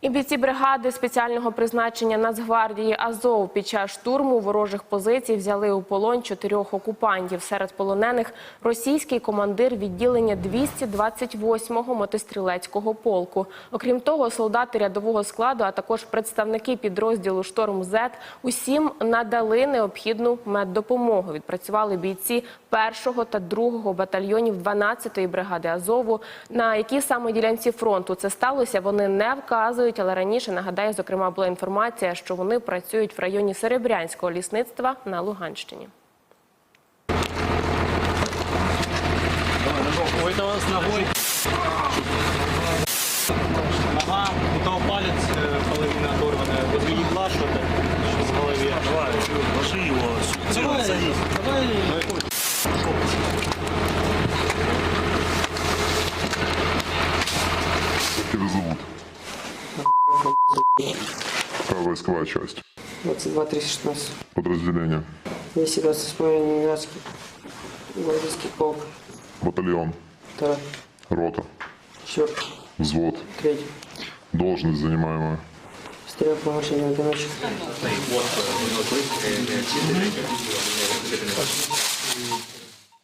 І бійці бригади спеціального призначення Нацгвардії Азов під час штурму ворожих позицій взяли у полон чотирьох окупантів. Серед полонених російський командир відділення 228-го мотострілецького полку. Окрім того, солдати рядового складу, а також представники підрозділу Шторм З усім надали необхідну меддопомогу. Відпрацювали бійці першого та другого батальйонів 12-ї бригади Азову. На якій саме ділянці фронту це сталося, вони не вказують. Але раніше нагадаю, зокрема, була інформація, що вони працюють в районі Серебрянського лісництва на Луганщині. Нога, у того палец половина оторванная. Возле ягла что-то в голове. Давай, ложи его. Давай, Садись. давай. Как зовут? Какая войсковая часть? 22 316. Подразделение. 228 Ленинградский. Гвардейский полк. Батальон. Второй. Рота. Четвертый. Взвод. Третий. Должность занимаемая. Стрелок помощник одиночек.